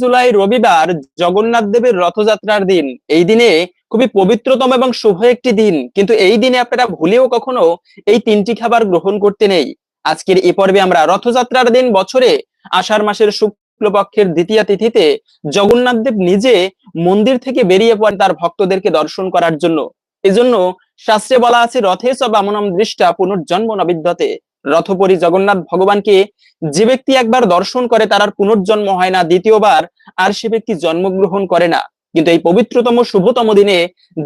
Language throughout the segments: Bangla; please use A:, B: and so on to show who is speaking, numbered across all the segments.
A: জুলাই রবিবার জগন্নাথ দেবের রথযাত্রার দিন। এই দিনে খুবই পবিত্রতম এবং শুভ একটি দিন। কিন্তু এই দিনে আপনারা ভুলেও কখনো এই তিনটি খাবার গ্রহণ করতে নেই। আজকের এই পর্বে আমরা রথযাত্রার দিন বছরে আষাঢ় মাসের শুক্লপক্ষের দ্বিতীয় তিথিতে জগন্নাথ দেব নিজে মন্দির থেকে বেরিয়ে পড়েন তার ভক্তদেরকে দর্শন করার জন্য। এজন্য শাস্ত্রে বলা আছে, রথে সব আমনম দৃষ্টা পুনর্জন্ম নবিদ্যতে রথপরি জগন্নাথ ভগবানকে যে ব্যক্তি একবার দর্শন করে তার আর পুনর্জন্ম হয় না, দ্বিতীয়বার আর সে ব্যক্তি জন্মগ্রহণ করে না। কিন্তু এই পবিত্রতম, শুভতম দিনে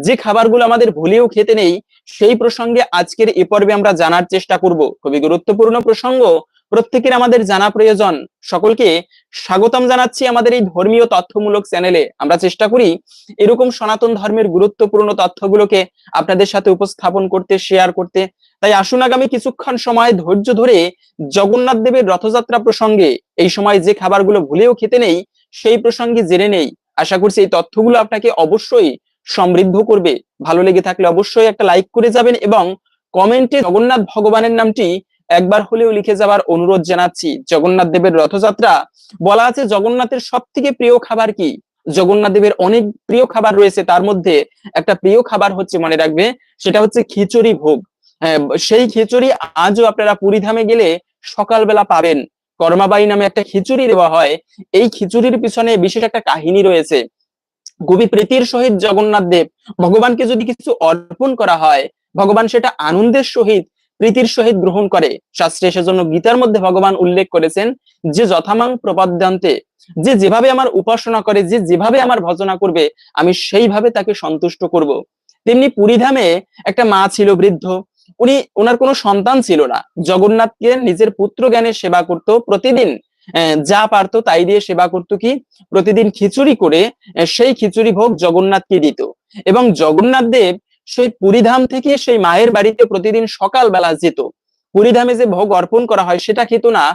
A: যে খাবারগুলো আমাদের ভুলেও খেতে নেই, সেই প্রসঙ্গে আজকের এ পর্বে আমরা জানার চেষ্টা করব। খুবই গুরুত্বপূর্ণ প্রসঙ্গ, প্রত্যেকের আমাদের জানা প্রয়োজন। সকলকে স্বাগতম জানাচ্ছি আমাদের এই ধর্মীয় তথ্যমূলক চ্যানেলে। আমরা চেষ্টা করি এরকম সনাতন ধর্মের গুরুত্বপূর্ণ তথ্যগুলোকে আপনাদের সাথে উপস্থাপন করতে শেয়ার করতে। তাই আসুন আগামী কিছুক্ষণ সময় ধৈর্য ধরে জগন্নাথ দেবের রথযাত্রা প্রসঙ্গে, এই সময় যে খাবারগুলো ভুলেও খেতে নেই, সেই প্রসঙ্গে জেনে নেই। আশা করছি এই তথ্যগুলো আপনাকে অবশ্যই সমৃদ্ধ করবে। ভালো লেগে থাকলে অবশ্যই একটা লাইক করে যাবেন এবং কমেন্টে জগন্নাথ ভগবানের নামটি একবার হলেও লিখে যাওয়ার অনুরোধ জানাচ্ছি। জগন্নাথ দেবের রথযাত্রা, বলা আছে জগন্নাথের সব থেকে প্রিয় খাবার কি? জগন্নাথ দেবের অনেক প্রিয় খাবার রয়েছে, তার মধ্যে একটা প্রিয় খাবার হচ্ছে, মনে রাখবে, সেটা হচ্ছে খিচুড়ি ভোগ। সেই খিচুড়ি আজও আপনারা পুরীধামে গেলে সকালবেলা পাবেন। কর্মাবাই নামে একটা খিচুড়ি দেওয়া হয়। এই খিচুড়ির পিছনে বিশেষ একটা কাহিনী রয়েছে। খুবই প্রীতির সহিত জগন্নাথ দেব, ভগবানকে যদি কিছু অর্পণ করা হয়, ভগবান সেটা আনন্দের সহিত, প্রীতির সহিত গ্রহণ করে। শাস্ত্রে সেজন্য গীতার মধ্যে ভগবান উল্লেখ করেছেন, যে যথামাং প্রপদ্যান্তে, যে যেভাবে আমার উপাসনা করে, যে যেভাবে আমার ভজনা করবে, আমি সেইভাবে তাকে সন্তুষ্ট করব। তেমনি পুরীধামে একটা মা ছিল বৃদ্ধ উনি ওনার কোনো সন্তান ছিল না। জগন্নাথকে নিজের পুত্র জ্ঞানে সেবা করত প্রতিদিন। যা পারতো তাই দিয়ে সেবা করতো কি? প্রতিদিন খিচুড়ি করে সেই খিচুড়ি ভোগ জগন্নাথকে দিত। এবং জগন্নাথ দেব সেই পুরীধাম থেকে সেই মায়ের বাড়িতে প্রতিদিন সকাল বেলা যেত পুরীধামে যে ভোগ অর্পণ করা হয় সেটা খেত না।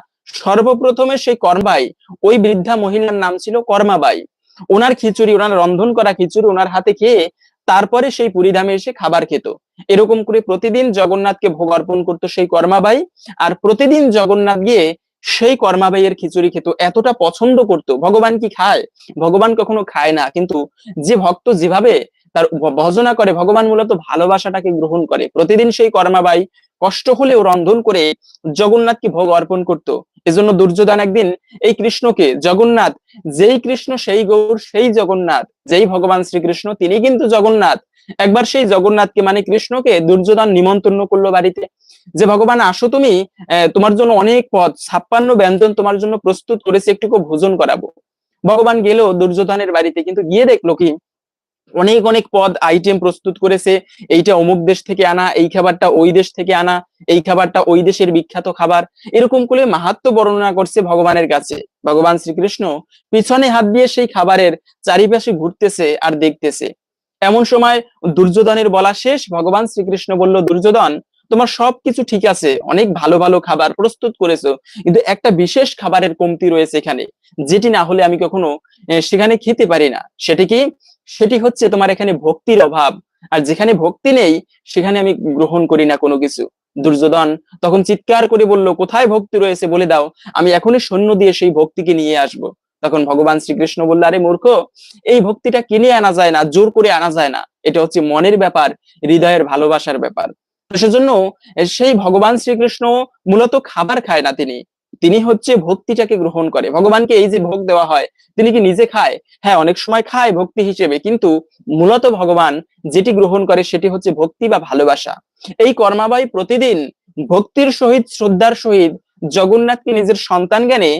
A: সর্বপ্রথমে সেই কর্মাই ওই বৃদ্ধা মহিলার নাম ছিল কর্মাবাই। ওনার খিচুড়ি ওনার রন্ধন করা খিচুড়ি ওনার হাতে খেয়ে তারপরে সেই পুরীধামে এসে খাবার খেত। এরকম করে প্রতিদিন জগন্নাথকে ভোগ অর্পণ করতো সেই কর্মাবাই আর প্রতিদিন জগন্নাথ গিয়ে সেই কর্মাবাইয়ের খিচুড়ি খেত, এতটা পছন্দ করতো। ভগবান কি খায়? ভগবান কখনো খায় না, কিন্তু যে ভক্ত যেভাবে তার ভজনা করে, ভগবান মূলত ভালোবাসাটাকে গ্রহণ করে। প্রতিদিন সেই কর্মাবাই কষ্ট হলেও রন্ধন করে জগন্নাথকে ভোগ অর্পণ করত। এজন্য দুর্যোধন একদিন এই কৃষ্ণকে, জগন্নাথ, যেই কৃষ্ণ সেই গৌর, সেই জগন্নাথ, যেই ভগবান শ্রীকৃষ্ণ, তিনি কিন্তু জগন্নাথ একবার সেই জগন্নাথকে মানে কৃষ্ণকে দুর্যোধন নিমন্ত্রণ করল বাড়িতে। যে, ভগবান, আসো তুমি তোমার জন্য অনেক পদ ছাপ্পান্ন ব্যঞ্জন তোমার জন্য প্রস্তুত করেছে, একটুকু ভোজন করাবো। ভগবান গেল দুর্যোধনের বাড়িতে, কিন্তু গিয়ে দেখল কি, অনেক অনেক পদ আইটেম প্রস্তুত করেছে। এইটা অমুক দেশ থেকে আনা, এই খাবারটা ওই দেশ থেকে আনা, এই খাবারটা ওই দেশের বিখ্যাত খাবার। এরকম করে মাহাত্ম বর্ণনা করছে ভগবানের কাছে। ভগবান শ্রীকৃষ্ণ পিছনে হাত দিয়ে সেই খাবারের চারিপাশে ঘুরতেছে আর দেখতেছে। এমন সময় দুর্যোধনের বলা শেষ, ভগবান শ্রীকৃষ্ণ বলল, দুর্যোধন, তোমার সবকিছু ঠিক আছে, অনেক ভালো ভালো খাবার প্রস্তুত করেছ, কিন্তু একটা বিশেষ খাবারের কমতি রয়েছে এখানে, যেটি না হলে আমি কখনো সেখানে খেতে পারি না। সেটি কি? সেটি হচ্ছে তোমার এখানে ভক্তির অভাব, আর যেখানে ভক্তি নেই, সেখানে আমি গ্রহণ করি না কোনো কিছু। দুর্যোধন তখন চিৎকার করে বলল, কোথায় ভক্তি রয়েছে বলে দাও, আমি এখনই সৈন্য দিয়ে সেই ভক্তিকে নিয়ে আসব। তখন ভগবান শ্রীকৃষ্ণ বলল, আরে মূর্খ, এই ভক্তিটা কিনে আনা যায় না, জোর করে আনা যায় না। এটা হচ্ছে মনের ব্যাপার, হৃদয়ের ভালোবাসার ব্যাপার। সেজন্য সেই ভগবান শ্রীকৃষ্ণ মূলত খাবার খায় না তিনি। তিনি হচ্ছে ভক্তিটাকে গ্রহণ করে। ভগবানকে এই যে ভোগ দেওয়া হয়, তিনি কি নিজে খায়? হ্যাঁ অনেক সময় খায় ভক্তি হিসেবে, কিন্তু মূলত ভগবান যেটি গ্রহণ করে সেটি হচ্ছে ভক্তি বা ভালোবাসা। এই কর্মাবাই প্রতিদিন ভক্তির সহিত, শ্রদ্ধার সহিত জগন্নাথকে নিজের সন্তান জ্ঞানে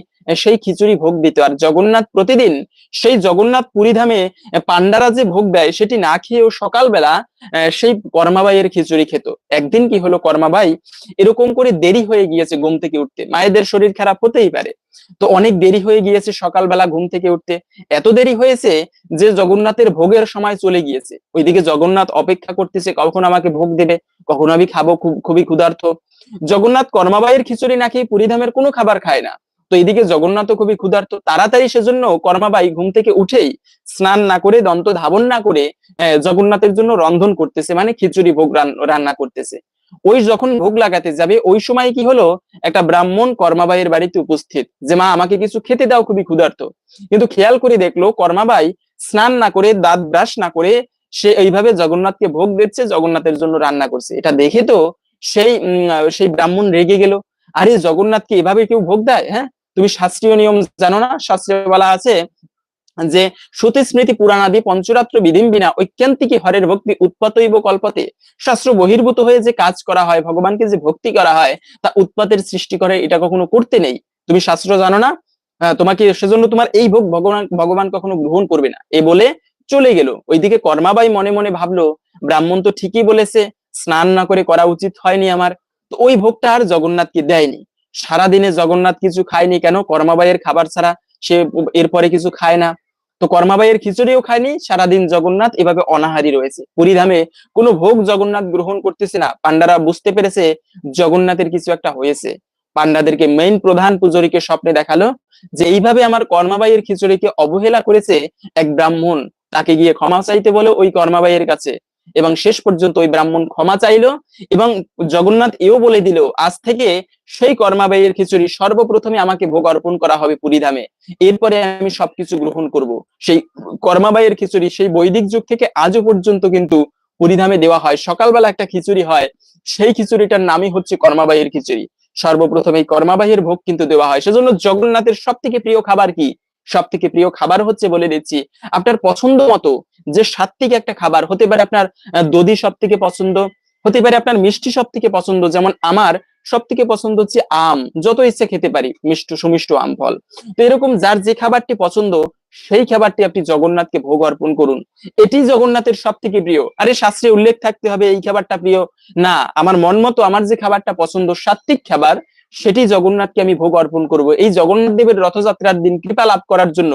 A: সেই খিচুড়ি ভোগ দিত। আর জগন্নাথ প্রতিদিন সেই জগন্নাথ পুরীধামে পান্ডারা যে ভোগ দেয়, সেটি না খেয়েও সকালবেলা সেই কর্মাবাইয়ের খিচুড়ি খেত। একদিন কি হলো কর্মাবাই, এরকম করে দেরি হয়ে গিয়েছে ঘুম থেকে উঠতে। মায়েদের শরীর খারাপ হতেই পারে। তো অনেক দেরি হয়ে গিয়েছে সকালবেলা ঘুম থেকে উঠতে। এত দেরি হয়েছে যে জগন্নাথের ভোগের সময় চলে গিয়েছে। ওইদিকে জগন্নাথ অপেক্ষা করতেছে, কখন আমাকে ভোগ দেবে? কখন আমি খাব? খুব, খুবই ক্ষুধার্থ জগন্নাথ কর্মাবাইয়ের খিচুড়ি না খেয়ে পুরীধামের কোনো খাবার খায় না। তো এদিকে জগন্নাথ খুবই ক্ষুধার্ত। তাড়াতাড়ি সেজন্য কর্মাবাই ঘুম থেকে উঠেই স্নান না করে, দন্ত ধাবন না করে জগন্নাথের জন্য রন্ধন করতেছে মানে খিচুড়ি ভোগ রান্না করতেছে। ওই যখন ভোগ লাগাতে যাবে, ওই সময় কি হলো? একটা ব্রাহ্মণ কর্মাবাইয়ের বাড়িতে উপস্থিত, যে, মা, আমাকে কিছু খেতে দাও, খুবই ক্ষুধার্ত। কিন্তু খেয়াল করে দেখল, কর্মাবাই স্নান না করে, দাঁত ব্রাশ না করে, সে এইভাবে জগন্নাথকে ভোগ দিচ্ছে, জগন্নাথের জন্য রান্না করছে। এটা দেখে তো সেই সেই ব্রাহ্মণ রেগে গেল। আরে জগন্নাথকে এভাবে কেউ ভোগ দেয় হ্যাঁ? তুমি শাস্ত্রীয় নিয়ম জানো না? শাস্ত্রে বলা আছে যে শ্রুতি স্মৃতি পুরাণাদি পঞ্চরাত্র বিধিম বিনা ঐক্যান্তিকি হরের ভক্তি উৎপাতইব কল্পতে। শাস্ত্র বহির্ভূত হয়ে যে কাজ করা হয়, ভগবানকে যে ভক্তি করা হয়, তা উৎপাতের সৃষ্টি করে, এটা কখনো করতে নেই। তুমি শাস্ত্র জানো না? তোমাকে সেজন্য তোমার এই ভোগ ভগবান ভগবান কখনো গ্রহণ করবে না। এ বলে চলে গেল। ওইদিকে কর্মাবাই মনে মনে ভাবলো, ব্রাহ্মণ তো ঠিকই বলেছে, স্নান না করে করা উচিত হয়নি আমার। তো ওই ভোগটা আর জগন্নাথকে দেয়নি। সারাদিনে জগন্নাথ কিছু খায়নি কেন? কর্মাবাইয়ের খাবার ছাড়া সে এরপরে কিছু খায় না। তো কর্মাবাইয়ের খিচুড়িও খায়নি, সারাদিন জগন্নাথ এভাবে অনাহারি রয়েছে। পুরীধামে কোনো ভোগ জগন্নাথ গ্রহণ করতেছে না। পান্ডারা বুঝতে পেরেছে জগন্নাথের কিছু একটা হয়েছে। পান্ডাদেরকে মেইন প্রধান পুজোরীকে স্বপ্নে দেখাল যে, এইভাবে আমার কর্মাবাইয়ের খিচুড়িকে অবহেলা করেছে এক ব্রাহ্মণ। তাকে গিয়ে ক্ষমা চাইতে বলে ওই কর্মাবাইয়ের কাছে। এবং শেষ পর্যন্ত ওই ব্রাহ্মণ ক্ষমা চাইলো এবং জগন্নাথ এও বলে দিল, আজ থেকে সেই কর্মাবাইয়ের খিচুড়ি সর্বপ্রথমে আমাকে ভোগ অর্পণ করা হবে পুরীধামে। এরপরে আমি সবকিছু গ্রহণ করব। সেই কর্মাবাইয়ের খিচুড়ি সেই বৈদিক যুগ থেকে আজও পর্যন্ত কিন্তু পুরীধামে দেওয়া হয়। সকালবেলা একটা খিচুড়ি হয়, সেই খিচুড়িটার নামই হচ্ছে কর্মাবাইয়ের খিচুড়ি। সর্বপ্রথম এই কর্মাবাহীর ভোগ কিন্তু দেওয়া হয়। সেজন্য জগন্নাথের সব থেকে প্রিয় খাবার কি? সব থেকে প্রিয় খাবার হচ্ছে বলে দিচ্ছি। আপনার পছন্দ মতো যে সাত্বিক একটা খাবার, হতে পারে আপনার দধি সব থেকে পছন্দ, হতে পারে আপনার মিষ্টি সব থেকে পছন্দ, যেমন আমার সব থেকে পছন্দ হচ্ছে আম, যত ইচ্ছে খেতে পারি, মিষ্ট, সুমিষ্ট আম ফল। তো এরকম যার যে খাবারটি পছন্দ, সেই খাবারটি আপনি জগন্নাথকে ভোগ অর্পণ করুন। এটি জগন্নাথের সব থেকে প্রিয়। আরে শাস্ত্রে উল্লেখ থাকতে হবে, এই খাবারটা প্রিয়। না, আমার মন মতো আমার যে খাবারটা পছন্দ, সাত্বিক খাবার সেটি জগন্নাথকে আমি ভোগ অর্পণ করব। এই জগন্নাথ দেবের রথযাত্রার দিন কৃপা লাভ করার জন্য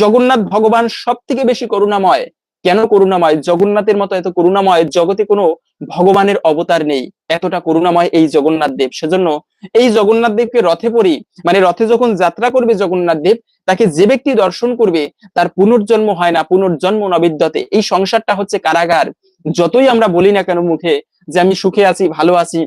A: জগন্নাথ ভগবান সব থেকে বেশি করুণাময়। কেন করুণাময়? জগন্নাথের মতো এত করুণাময় জগতে কোনো ভগবানের অবতার নেই। এতটা করুণাময় এই জগন্নাথ দেব। সেজন্য এই জগন্নাথ দেবকে রথে পড়ি মানে রথে যখন যাত্রা করবে জগন্নাথ দেব, তাকে যে ব্যক্তি দর্শন করবে, তার পুনর্জন্ম হয় না, পুনর্জন্ম নবিদ্যতে এই সংসারটা হচ্ছে কারাগার। যতই আমরা বলি না কেন মুখে, যে আমি সুখে আছি, ভালো আছি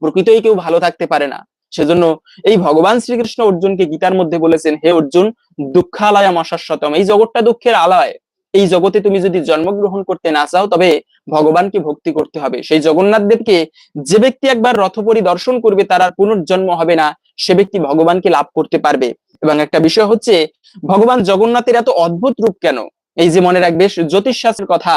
A: প্রকৃতই কেউ ভালো থাকতে পারে না। সেজন্য এই ভগবান শ্রীকৃষ্ণ অর্জুনকে গীতার মধ্যে বলেছেন, হে অর্জুন, দুঃখালয় অশাশ্বতম এই জগৎটা দুঃখের আলয়। এই জগতে তুমি যদি জন্মগ্রহণ করতে না চাও, তবে ভগবানকে ভক্তি করতে হবে। সেই জগন্নাথ দেবকে যে ব্যক্তি একবার রথ পরিদর্শন করবে, তার আর পুনর্জন্ম হবে না। সে ব্যক্তি ভগবানকে লাভ করতে পারবে। এবং একটা বিষয় হচ্ছে, ভগবান জগন্নাথের এত অদ্ভুত রূপ কেন? এই যে মনে রাখবে জ্যোতিষ শাস্ত্রের কথা,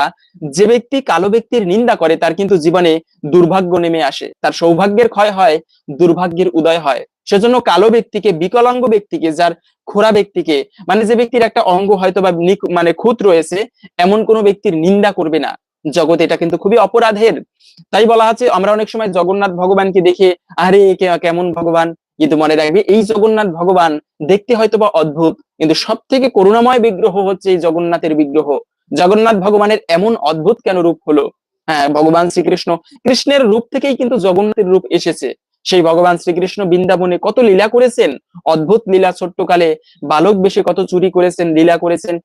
A: যে ব্যক্তি কালো ব্যক্তির নিন্দা করে, তার কিন্তু জীবনে দুর্ভাগ্য নেমে আসে। তার সৌভাগ্যের ক্ষয় হয়, দুর্ভাগ্যের উদয় হয়। সেজন্য কালো ব্যক্তিকে, বিকলাঙ্গ ব্যক্তিকে, যার খোরা ব্যক্তিকে মানে যে ব্যক্তির একটা অঙ্গ হয়তো বা মানে খুঁত রয়েছে, এমন কোনো ব্যক্তির নিন্দা করবে না। জগৎ এটা কিন্তু খুবই অপরাধের। তাই বলা আছে, আমরা অনেক সময় জগন্নাথ ভগবানকে দেখে, আরে কেমন ভগবান? কিন্তু মনে রাখবে, এই জগন্নাথ ভগবান দেখতে হয়তো বা অদ্ভুত কিন্তু সব থেকে করুণাময় বিগ্রহ হচ্ছে এই জগন্নাথের বিগ্রহ। জগন্নাথ ভগবানের এমন অদ্ভুত কেন রূপ হলো? হ্যাঁ ভগবান শ্রীকৃষ্ণ, কৃষ্ণের রূপ থেকেই কিন্তু জগন্নাথের রূপ এসেছে। সেই ভগবান শ্রীকৃষ্ণ বৃন্দাবনে কত লীলা করেছেন? অদ্ভুত লীলা ছোট্টকালে, বালক বেশে কত চুরি করেছেন, লীলা করেছেন।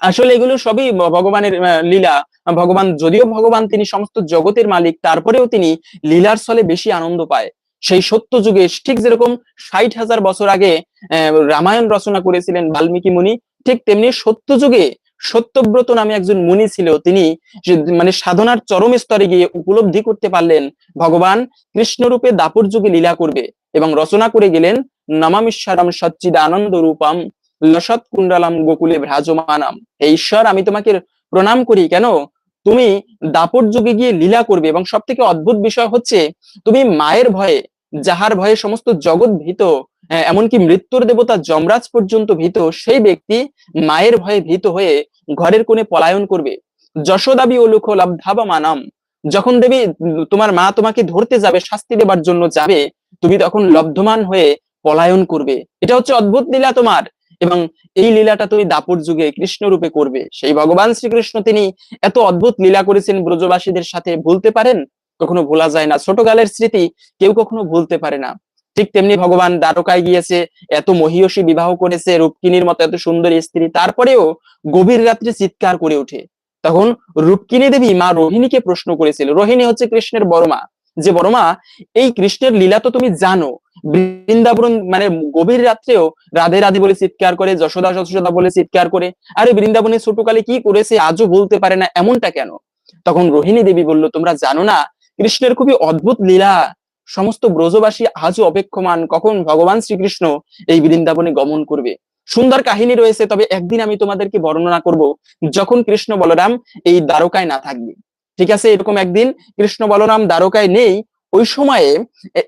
A: আসলে এগুলো সবই ভগবানের লীলা। ভগবান, যদিও ভগবান তিনি সমস্ত জগতের মালিক, তারপরেও তিনি লীলার ছলে বেশি আনন্দ পায়। সেই সত্য যুগে ঠিক যেরকম ষাট হাজার বছর আগে রামায়ণ রচনা করেছিলেন বাল্মীকি মুনি, ঠিক তেমনি সত্য যুগে সত্যব্রত নামে একজন মুনি ছিল তিনি মানে সাধনার চরম স্তরে গিয়ে উপলব্ধি করতে পারলেন, ভগবান কৃষ্ণরূপে দাপর যুগে লীলা করবে এবং রচনা করে গেলেন, নমামিশ্বরম সচ্চিদ আনন্দ রূপম লসৎ কুণ্ডালাম গোকুলে ভ্রাজমানাম। হে ঈশ্বর, আমি তোমাকে প্রণাম করি, কেন? তুমি দাপট যুগে গিয়ে লীলা করবে এবং সব থেকে অদ্ভুত বিষয় হচ্ছে তুমি মায়ের ভয়ে, যাহার ভয়ে সমস্ত জগৎ ভীত এমনকি মৃত্যুর দেবতা যমরাজ পর্যন্ত ভীত, সেই ব্যক্তি মায়ের ভয়ে ভীত হয়ে ঘরের কোণে পলায়ন করবে। যশোদাবি ও লুখ লব্ধাবা মানাম যখন দেবী তোমার মা তোমাকে ধরতে যাবে, শাস্তি দেবার জন্য যাবে, তুমি তখন লব্ধমান হয়ে পলায়ন করবে। এটা হচ্ছে অদ্ভুত লীলা তোমার। এবং এই লীলাটা তুমি দাপর যুগে কৃষ্ণ রূপে করবে। সেই ভগবান শ্রীকৃষ্ণ তিনি এত অদ্ভুত লীলা করেছেন ব্রজবাসীদের সাথে, ভুলতে পারেন? কখনো ভোলা যায় না। ছোটকালের স্মৃতি কেউ কখনো ভুলতে পারে না। ঠিক তেমনি ভগবান দ্বারকায় গিয়েছে, এত মহিয়সী বিবাহ করেছে, রূপকিনীর মতো এত সুন্দর স্ত্রী, তারপরেও গভীর রাত্রে চিৎকার করে ওঠে। তখন রূপকিনী দেবী মা রোহিণীকে প্রশ্ন করেছিল, রোহিণী হচ্ছে কৃষ্ণের বড় মা। যে বড়মা এই কৃষ্ণের লীলা তো তুমি জানো বৃন্দাবন মানে গভীর রাত্রেও রাধে রাধে বলে চিৎকার করে, যশোদা যশোদা বলে চিৎকার করে, আরে বৃন্দাবনে ছোটকালে কি করেছে আজও বলতে পারে না এমনটা কেন? তখন রোহিণী দেবী বলল, তোমরা জানো না, কৃষ্ণের খুবই অদ্ভুত লীলা। সমস্ত ব্রজবাসী আজও অপেক্ষমান, কখন ভগবান শ্রীকৃষ্ণ এই বৃন্দাবনে গমন করবে? সুন্দর কাহিনী রয়েছে, তবে একদিন আমি তোমাদেরকে বর্ণনা করব, যখন কৃষ্ণ বলরাম এই দ্বারকায় না থাকবে। ঠিক আছে, এরকম একদিন কৃষ্ণ বলরাম দ্বারকায় নেই ওই সময়ে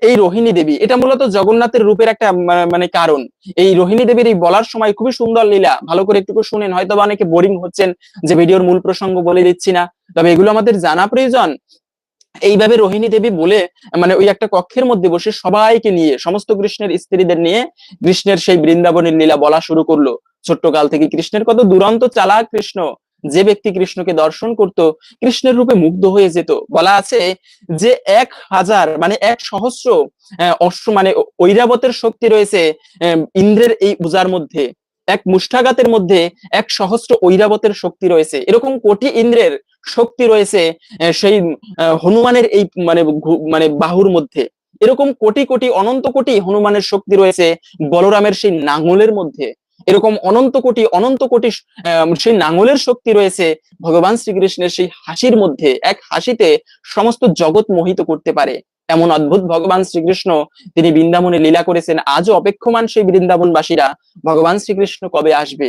A: এই রোহিণী দেবী, এটা মূলত জগন্নাথের রূপের একটা মানে কারণ। এই রোহিণী দেবীর এই বলার সময় খুবই সুন্দর লীলা। ভালো করে একটু শুনেন, হয়তো অনেকে বোরিং হচ্ছেন যে ভিডিওর মূল প্রসঙ্গ বলে দিচ্ছি না। তবে এগুলো আমাদের জানা প্রয়োজন। এইভাবে রোহিণী দেবী বলে মানে ওই একটা কক্ষের মধ্যে বসে সবাইকে নিয়ে, সমস্ত কৃষ্ণের স্ত্রীদের নিয়ে কৃষ্ণের সেই বৃন্দাবনের লীলা বলা শুরু করল। ছোট্ট কাল থেকে কৃষ্ণের কত দুরন্ত চালাক কৃষ্ণ। যে ব্যক্তি কৃষ্ণকে দর্শন করত, কৃষ্ণের রূপে মুগ্ধ হয়ে যেত। বলা আছে যে এক হাজার মানে এক সহস্র অশ্ব মানে ঐরাবতের শক্তি রয়েছে ইন্দ্রের এই পূজার মধ্যে। এক মুষ্ঠাঘাতের মধ্যে এক সহস্র ঐরাবতের শক্তি রয়েছে। এরকম কোটি ইন্দ্রের শক্তি রয়েছে সেই হনুমানের এই মানে মানে বাহুর মধ্যে। এরকম কোটি কোটি, অনন্ত কোটি হনুমানের শক্তি রয়েছে, বলরামের সেই নাঙলের মধ্যে। এরকম অনন্ত কোটি অনন্ত কোটি সেই নাঙলের শক্তি রয়েছে ভগবান শ্রীকৃষ্ণের সেই হাসির মধ্যে। এক হাসিতে সমস্ত জগৎ মোহিত করতে পারে। এমন অদ্ভুত ভগবান শ্রীকৃষ্ণ তিনি বৃন্দাবনে লীলা করেছেন। আজও অপেক্ষমান সেই বৃন্দাবনবাসীরা ভগবান শ্রীকৃষ্ণ কবে আসবে?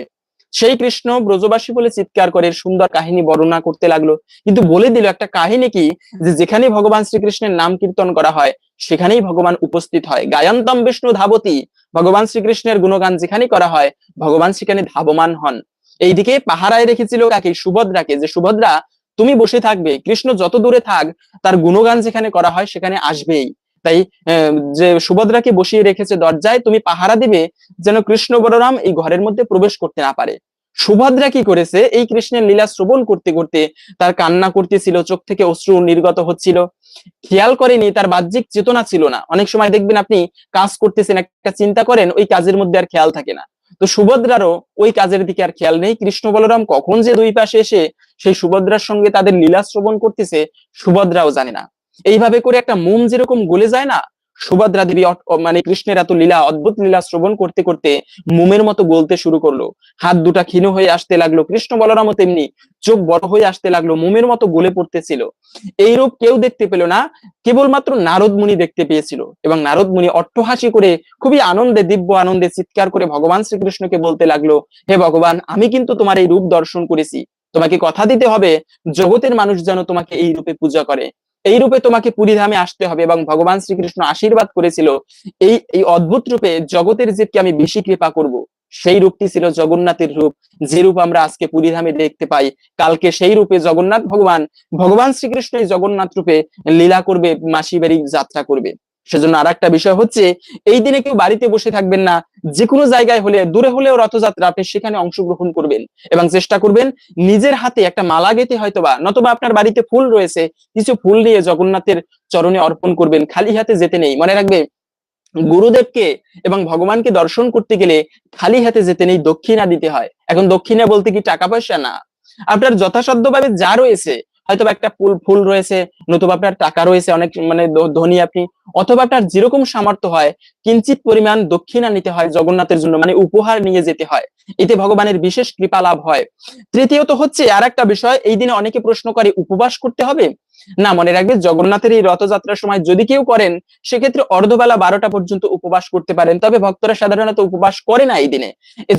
A: সেই কৃষ্ণ ব্রজবাসী বলে চিৎকার করে সুন্দর কাহিনী বর্ণনা করতে লাগল। কিন্তু বলে দিল একটা কাহিনী কি, যে যেখানে ভগবান শ্রীকৃষ্ণের নাম কীর্তন করা হয়, সেখানেই ভগবান উপস্থিত হয়। গায়ন্তম বিষ্ণু ধাবতী, ভগবান শ্রীকৃষ্ণের গুণগান যেখানে করা হয়, ভগবান সেখানে ধাবমান হন। এইদিকে পাহারায় রেখেছিল কাকে? সুভদ্রাকে, যে সুভদ্রা, তুমি বসে থাকবে, কৃষ্ণ যত দূরে থাক, তার গুণগান যেখানে করা হয়, সেখানে আসবেই। তাই যে সুভদ্রাকে বসিয়ে রেখেছে দরজায়, তুমি পাহারা দিবে যেন কৃষ্ণ বলরাম এই ঘরের মধ্যে প্রবেশ করতে না পারে। সুভদ্রা কি করেছে? এই কৃষ্ণের লীলা শ্রবণ করতে করতে তার কান্না করতেছিল, চোখ থেকে অশ্রু নির্গত হচ্ছিল। খেয়াল করেনি, তার বাহ্যিক চেতনা ছিল না। অনেক সময় দেখবেন আপনি কাজ করতেছেন, একটা চিন্তা করেন, ওই কাজের মধ্যে আর খেয়াল থাকে না। তো সুভদ্রারও ওই কাজের দিকে আর খেয়াল নেই। কৃষ্ণ বলরাম কখন যে দুই পাশে এসে সেই সুভদ্রার সঙ্গে তাদের লীলা শ্রবণ করতেছে, সুভদ্রাও জানে না। এইভাবে করে একটা মোম যেরকম গলে যায় না, সুভদ্রা দেবী মানে কৃষ্ণের এত লীলা, অদ্ভুত লীলা শ্রবণ করতে করতে মোমের মতো গলতে শুরু করল। হাত দুটা ক্ষীণ হয়ে আসতে লাগল, কৃষ্ণ বলরামও তেমনি চোখ বড় হয়ে আসতে লাগল, মোমের মতো গলে পড়তেছিল। এই রূপ কেউ দেখতে পেল না, কেবলমাত্র নারদ মুনি দেখতে পেয়েছিল এবং নারদ মুনি অট্টহাসি করে খুবই আনন্দে, দিব্য আনন্দে চিৎকার করে ভগবান শ্রীকৃষ্ণকে বলতে লাগল, হে ভগবান, আমি কিন্তু তোমার এই রূপ দর্শন করেছি। তোমাকে কথা দিতে হবে, জগতের মানুষ যেন তোমাকে এই রূপে পূজা করে। এই রূপে তোমাকে পুরীধামে আসতে হবে এবং ভগবান শ্রীকৃষ্ণ আশীর্বাদ করেছিল। এই এই অদ্ভুত রূপে জগতের জীবকে আমি বেশি কৃপা করব। সেই রূপটি ছিল জগন্নাথের রূপ। যে রূপ আমরা আজকে পুরীধামে দেখতে পাই, কালকে সেই রূপে জগন্নাথ ভগবান ভগবান শ্রীকৃষ্ণ জগন্নাথ রূপে লীলা করবে মাসি বাড়ি যাত্রা করবে। সেজন্য আর একটা বিষয় হচ্ছে, এই দিনে কেউ বাড়িতে বসে থাকবেন না যে কোনো জায়গায় হলে, দূরে হলেও রথযাত্রা আপনি সেখানে অংশগ্রহণ করবেন এবং চেষ্টা করবেন নিজের হাতে একটা মালা গেতে হয়তোবা, নতুবা আপনার বাড়িতে ফুল রয়েছে, কিছু ফুল নিয়ে জগন্নাথের চরণে অর্পণ করবেন, খালি হাতে যেতে নেই। মনে রাখবে, গুরুদেবকে এবং ভগবানকে দর্শন করতে গেলে খালি হাতে যেতে নেই, দক্ষিণা দিতে হয়। এখন দক্ষিণা বলতে কি টাকা পয়সা? না। আপনার যথাসাধ্যভাবে যা রয়েছে হয়তো একটা ফুল ফুল রয়েছে, নতুবা আপনার টাকা রয়েছে, অনেক মানে ধনী আপনি, অথবা আপনার যেরকম সামর্থ্য হয়, কিঞ্চিত পরিমাণ দক্ষিণা নিতে হয় জগন্নাথের জন্য মানে উপহার নিয়ে যেতে হয়, এতে ভগবানের বিশেষ কৃপা লাভ হয়। তৃতীয়ত হচ্ছে আর একটা বিষয়, এই দিনে অনেকে প্রশ্ন করে, উপবাস করতে হবে? না, মনে রাখবে জগন্নাথের এই রথযাত্রার সময় যদি কেউ করেন, সেক্ষেত্রে অর্ধবেলা বারোটা পর্যন্ত উপবাস করতে পারেন, তবে ভক্তরা সাধারণত উপবাস করে না এই দিনে।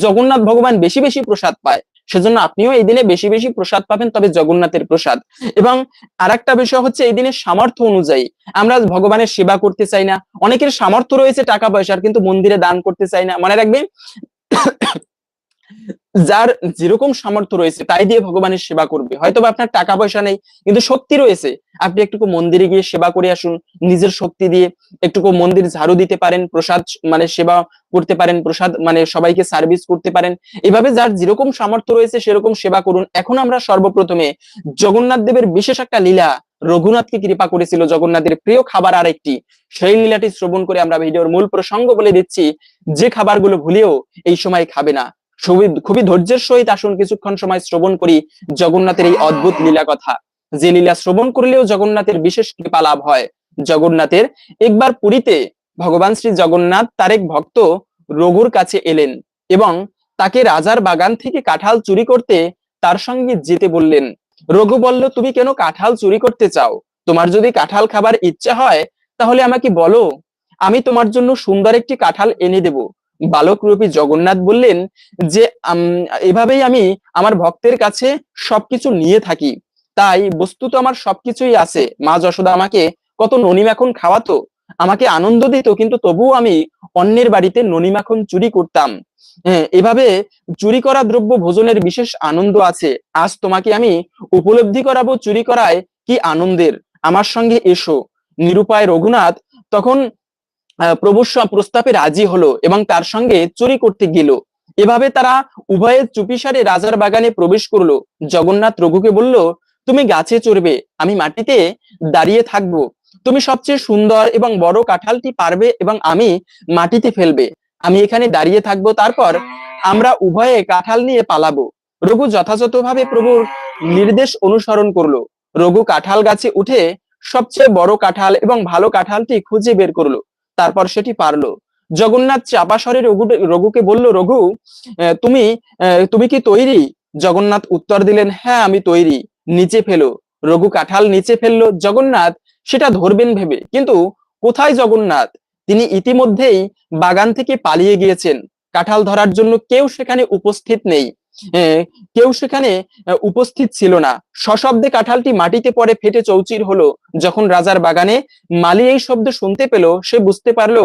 A: জগন্নাথ ভগবান বেশি বেশি প্রসাদ পায়। সেজন্য আপনিও এই দিনে বেশি বেশি প্রসাদ পাবেন, তবে জগন্নাথের প্রসাদ। এবং আর একটা বিষয় হচ্ছে, এই দিনের সামর্থ্য অনুযায়ী আমরা ভগবানের সেবা করতে চাই না। অনেকের সামর্থ্য রয়েছে টাকা পয়সার, কিন্তু মন্দিরে দান করতে চাই না। মনে রাখবেন যার যেরকম সামর্থ্য রয়েছে, তাই দিয়ে ভগবানের সেবা করবে। হয়তো আপনার টাকা পয়সা নেই, কিন্তু শক্তি রয়েছে। আপনি একটুকু মন্দিরে গিয়ে সেবা করে আসুন, নিজের শক্তি দিয়ে একটুকু মন্দির ঝাড়ু দিতে পারেন, প্রসাদ মানে সেবা করতে পারেন, প্রসাদ মানে সবাইকে সার্ভিস করতে পারেন। এভাবে যার যেরকম সামর্থ্য রয়েছে, সেরকম সেবা করুন। এখন আমরা সর্বপ্রথমে জগন্নাথ দেবের বিশেষ একটা লীলা রঘুনাথকে কৃপা করেছিল জগন্নাথের প্রিয় খাবার আর একটি সেই লীলাটি শ্রবণ করে আমরা ভিডিওর মূল প্রসঙ্গ বলে দিচ্ছি, যে খাবারগুলো ভুলেও এই সময় খাবে না। খুবই খুবই ধৈর্যের সহিত আসুন কিছুক্ষণ সময় শ্রবণ করি জগন্নাথের এই অদ্ভুত লীলা কথা। যে লীলা শ্রবণ করলেও জগন্নাথের বিশেষ কৃপা লাভ হয়। জগন্নাথের একবার পুরীতে ভগবান শ্রী জগন্নাথ তার এক ভক্ত রঘুর কাছে এলেন এবং তাকে রাজার বাগান থেকে কাঁঠাল চুরি করতে তার সঙ্গে যেতে বললেন। রঘু বলল, তুমি কেন কাঁঠাল চুরি করতে চাও? তোমার যদি কাঁঠাল খাবার ইচ্ছা হয়, তাহলে আমাকে বলো। আমি তোমার জন্য সুন্দর একটি কাঁঠাল এনে দেব। বালক রূপী জগন্নাথ বললেন যে এভাবেই আমি আমার ভক্তের কাছে সবকিছু নিয়ে থাকি। তাই বস্তু তো আমার সবকিছুই আছে। মা যশোদা আমাকে কত ননি মাখন খাওয়াতো আমাকে আনন্দ দিত কিন্তু তবুও আমি অন্যের বাড়িতে ননি মাখন চুরি করতাম। হ্যাঁ, এভাবে চুরি করা দ্রব্য ভোজনের বিশেষ আনন্দ আছে। আজ তোমাকে আমি উপলব্ধি করাবো চুরি করায় কি আনন্দের। আমার সঙ্গে এসো। নিরুপায় রঘুনাথ তখন প্রভুর প্রস্তাবে রাজি হলো এবং তার সঙ্গে চুরি করতে গেল। এভাবে তারা উভয়ে চুপিসারে রাজার বাগানে প্রবেশ করল। জগন্নাথ রঘুকে বলল, তুমি গাছে চড়বে, আমি মাটিতে দাঁড়িয়ে থাকব। তুমি সবচেয়ে সুন্দর এবং বড় কাঁঠালটি পারবে এবং আমি মাটিতে ফেলবে। আমি এখানে দাঁড়িয়ে থাকব, তারপর আমরা উভয়ে কাঁঠাল নিয়ে পালাবো। রঘু যথাযথভাবে প্রভুর নির্দেশ অনুসরণ করল। রঘু কাঁঠাল গাছে উঠে সবচেয়ে বড় কাঁঠাল এবং ভালো কাঁঠালটি খুঁজে বের করল। তারপর সেটি পারল। জগন্নাথ চাপাসরে রঘু রঘুকে বলল, রঘু তুমি তুমি কি তৈরি? জগন্নাথ উত্তর দিলেন হ্যাঁ আমি তৈরি, নিচে ফেলো। রঘু কাঁঠাল নিচে ফেলল। জগন্নাথ সেটা ধরবেন ভেবে, কিন্তু কোথায় জগন্নাথ? তিনি ইতিমধ্যেই বাগান থেকে পালিয়ে গিয়েছেন। কাঁঠাল ধরার জন্য কেউ সেখানে উপস্থিত নেই। কেউ সেখানে উপস্থিত ছিল না। সশব্দে কাঁঠালটি মাটিতে পড়ে ফেটে চৌচির হলো। যখন রাজার বাগানে মালি এই শব্দ শুনতে পেল, সে বুঝতে পারল,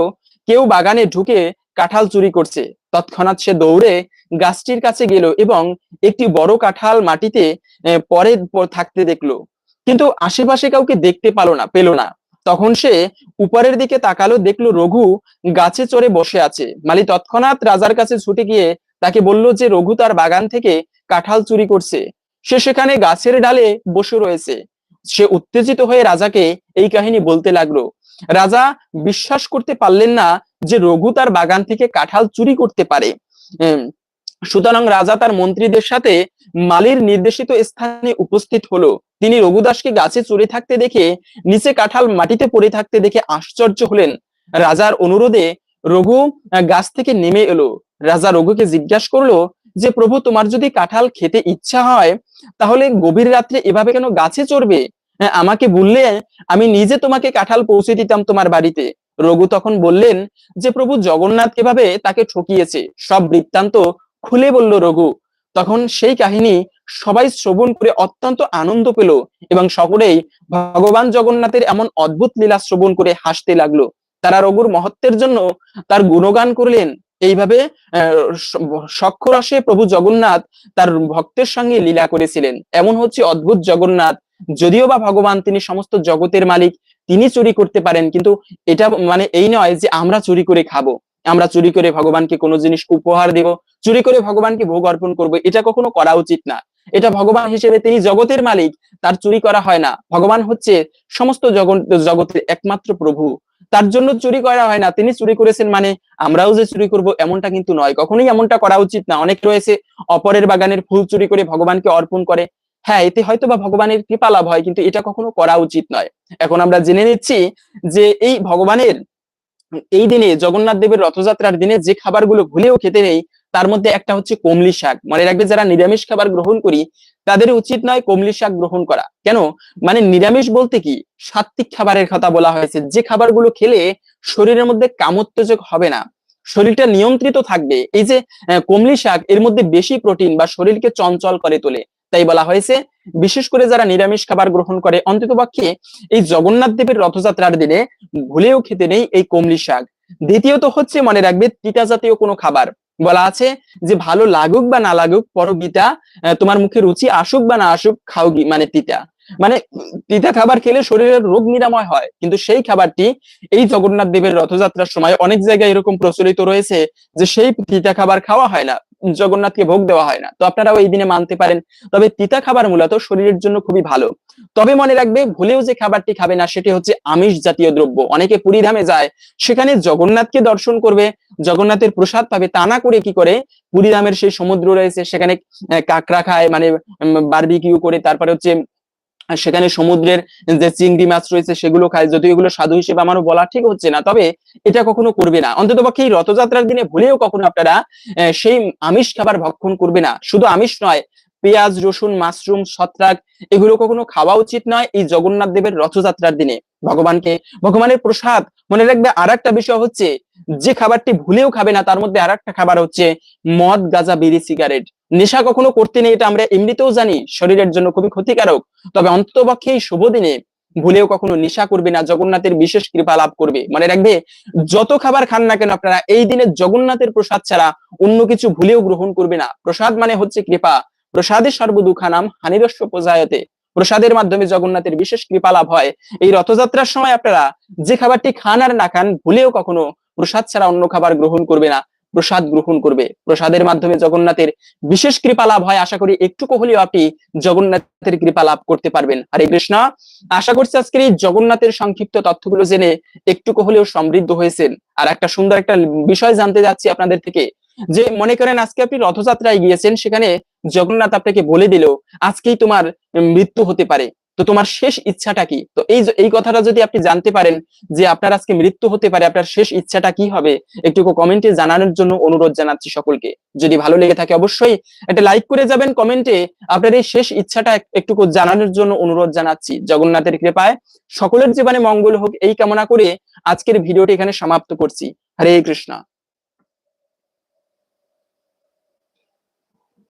A: কেউ বাগানে ঢুকে কাঁঠাল চুরি করছে। তৎক্ষণাৎ সে দৌড়ে গাছটির কাছে গেল এবং একটি বড় কাঁঠাল মাটিতে পরে থাকতে দেখল। কিন্তু আশেপাশে কাউকে দেখতে পালো না, পেল না। তখন সে উপরের দিকে তাকালো, দেখল রঘু গাছে চড়ে বসে আছে। মালি তৎক্ষণাৎ রাজার কাছে ছুটে গিয়ে তাকে বলল যে, রঘু তার বাগান থেকে কাঁঠাল চুরি করছে। সে সেখানে গাছের ডালে বসে রয়েছে। সে উত্তেজিত হয়ে রাজাকে এই কাহিনী বলতে লাগল। রাজা বিশ্বাস করতে পারলেন না যে, রঘু তার বাগান থেকে কাঁঠাল চুরি করতে পারে। সুতরাং রাজা তার মন্ত্রীদের সাথে মালির নির্দেশিত স্থানে উপস্থিত হলো। তিনি রঘুদাসকে গাছে চড়ে থাকতে দেখে, নিচে কাঁঠাল মাটিতে পড়ে থাকতে দেখে আশ্চর্য হলেন। রাজার অনুরোধে রঘু গাছ থেকে নেমে এলো। রাজা রঘুকে জিজ্ঞাসা করল যে প্রভু তোমার যদি কাঁঠাল খেতে ইচ্ছা হয় তাহলে গভীর রাত্রে এভাবে কেন গাছে চড়বে? হ্যাঁ, আমাকে বললে আমি নিজে তোমাকে কাঁঠাল পৌঁছে দিতাম তোমার বাড়িতে। রঘু তখন বললেন যে প্রভু জগন্নাথ কীভাবে তাকে ঠকিয়েছে সব বৃত্তান্ত খুলে বলল রঘু। তখন সেই কাহিনী সবাই শ্রবণ করে অত্যন্ত আনন্দ পেল এবং সকলেই ভগবান জগন্নাথের এমন অদ্ভুত লীলা শ্রবণ করে হাসতে লাগল। তারা রঘুর মহত্বের জন্য তার গুণগান করলেন। এইভাবে সক্ষরসে প্রভু জগন্নাথ তার ভক্তের সঙ্গে লীলা করেছিলেন। এমন হচ্ছে অদ্ভুত জগন্নাথ। যদিও বা ভগবান তিনি সমস্ত জগতের মালিক, তিনি চুরি করতে পারেন, কিন্তু এটা মানে এই নয় যে আমরা চুরি করে খাব। আমরা চুরি করে ভগবানকে কোনো জিনিস উপহার দেব, চুরি করে ভগবানকে ভোগ অর্পণ করব, এটা কখনো করা উচিত না। এটা ভগবান হিসেবে তিনি জগতের মালিক, তার চুরি করা হয় না। ভগবান হচ্ছে সমস্ত জগৎ জগতের একমাত্র প্রভু। তার জন্য চুরি করা হয় না। তিনি চুরি করেছেন মানে আমরাও যে চুরি করব এমনটা কিন্তু নয়। কখনোই এমনটা করা উচিত না। অনেক রয়েছে অপরের বাগানের ফুল চুরি করে ভগবানকে অর্পণ করে। হ্যাঁ এতে হয়তো বা ভগবানের কৃপা লাভ হয়, কিন্তু এটা কখনো করা উচিত নয়। এখন আমরা জেনে নিচ্ছি যে এই ভগবানের, এই দিনে জগন্নাথ দেবের রথযাত্রার দিনে যে খাবারগুলো ভুলেও খেতে নেই তার মধ্যে একটা হচ্ছে কমলি শাক। মনে রাখবে যারা নিরামিষ খাবার গ্রহণ করি, তাদের উচিত নয় কমলি শাক গ্রহণ করা। কেন? মানে নিরামিষ বলতে কি? সাত্বিক খাবারের কথা বলা হয়েছে। যে খাবারগুলো খেলে শরীরের মধ্যে কামোত্তেজক হবে না। শরীরটা নিয়ন্ত্রিত থাকবে। এই যে কমলি শাক, এর মধ্যে বেশি প্রোটিন বা শরীরকে চঞ্চল করে তোলে। তাই বলা হয়েছে, বিশেষ করে যারা নিরামিষ খাবার গ্রহণ করে অন্তত অন্ততপক্ষে এই জগন্নাথ দেবের রথযাত্রার দিনে ভুলেও খেতে নেই এই কমলি শাক। দ্বিতীয়ত হচ্ছে মনে রাখবে তিতা জাতীয় কোনো খাবার। বলা আছে যে ভালো লাগুক বা না লাগুক পরবিতা তোমার মুখে রুচি আসুক বা না আসুক খাও মানে তিতা। মানে তিতা খাবার খেলে শরীরের রোগ নিরাময় হয়, কিন্তু সেই খাবারটি এই জগন্নাথ দেবের রথযাত্রার সময় অনেক জায়গায় এরকম প্রচলিত রয়েছে যে সেই তিতা খাবার খাওয়া হয় না। জগন্নাথকে ভোগ দেওয়া হয় না। তো আপনারা ওই দিনে মানতে পারেন। তবে তিতা খাবার মূলত শরীরের জন্য খুবই ভালো। তবে মনে রাখবে, ভুলেও যে খাবারটি খাবে না, সেটি হচ্ছে আমিষ জাতীয় দ্রব্য। অনেকে পুরী ধামে যায়, সেখানে জগন্নাথকে দর্শন করবে, জগন্নাথের প্রসাদ পাবে। তা না করে কি করে? পুরী ধামের সেই সমুদ্র রয়েছে, সেখানে কাঁকড়া খায় মানে বার্বিকিউ করে, তারপরে হচ্ছে সেখানে সমুদ্রের যে চিংড়ি মাছ রয়েছে সেগুলো খায়, যদিও এগুলো সাধু হিসেবে আমারও বলা ঠিক হচ্ছে না, তবে এটা কখনো করবে না। অন্তত পক্ষে এই রথযাত্রার দিনে ভুলেও কখনো আপনারা সেই আমিষ খাবার ভক্ষণ করবে না। শুধু আমিষ নয়, পেঁয়াজ, রসুন, মাশরুম, ছত্রাক এগুলো কখনো খাওয়া উচিত নয় এই জগন্নাথ দেবের রথযাত্রার দিনে। ভগবানকে। ভগবানের প্রসাদ মনে রাখবে আর একটা বিষয় হচ্ছে, যে খাবারটি ভুলেও খাবে না, তার মধ্যে আর একটা খাবার হচ্ছে মদ, গাঁজা, বিড়ি, সিগারেট। নেশা কখনো করতে নেই, এটা আমরা এমনিতেও জানি, শরীরের জন্য খুবই ক্ষতিকারক। তবে অন্ততপক্ষে এই শুভ দিনে ভুলেও কখনো নেশা করবে না, জগন্নাথের বিশেষ কৃপা লাভ করবে। মনে রাখবে, যত খাবার খান না কেন আপনারা এই দিনে জগন্নাথের প্রসাদ ছাড়া অন্য কিছু ভুলেও গ্রহণ করবে না। প্রসাদ মানে হচ্ছে কৃপা। প্রসাদে সর্বদুঃখানাম হানিরস্য প্রজায়তে। প্রসাদের মাধ্যমে জগন্নাথের বিশেষ কৃপা লাভ হয়। এই রথযাত্রার সময় আপনারা যে খাবারটি খান আর না খান ভুলেও কখনো প্রসাদ ছাড়া অন্য খাবার গ্রহণ করবে না। প্রসাদ গ্রহণ করবে। প্রসাদের মাধ্যমে জগন্নাথের বিশেষ কৃপা লাভ হয়। আশা করি একটু হলেও আপনি জগন্নাথের কৃপা লাভ করতে পারবেন। হরে কৃষ্ণ। আশা করছি আজকের এই জগন্নাথের সংক্ষিপ্ত তথ্যগুলো জেনে একটু হলেও সমৃদ্ধ হয়েছেন। আর একটা সুন্দর একটা বিষয় জানতে যাচ্ছি আপনাদের থেকে। যে মনে করেন আজকে আপনি রথযাত্রায় গিয়েছেন, সেখানে জগন্নাথ আপনাকে বলে দিল, আজকেই তোমার মৃত্যু হতে পারে। তো তোমার শেষ ইচ্ছাটা কি? তো এই এই কথাটা যদি আপনি জানতে পারেন যে আপনার আজকে মৃত্যু হতে পারে, আপনার শেষ ইচ্ছাটা কি হবে, একটু কমেন্টে জানানোর জন্য অনুরোধ জানাচ্ছি সকলকে। যদি ভালো লেগে থাকে অবশ্যই একটা লাইক করে যাবেন, কমেন্টে আপনার এই শেষ ইচ্ছাটা এক- একটু জানানোর জন্য অনুরোধ জানাচ্ছি। জগন্নাথের কৃপায় সকলের জীবনে মঙ্গল হোক, এই কামনা করে আজকের ভিডিওটি এখানে সমাপ্ত করছি। হরে কৃষ্ণ।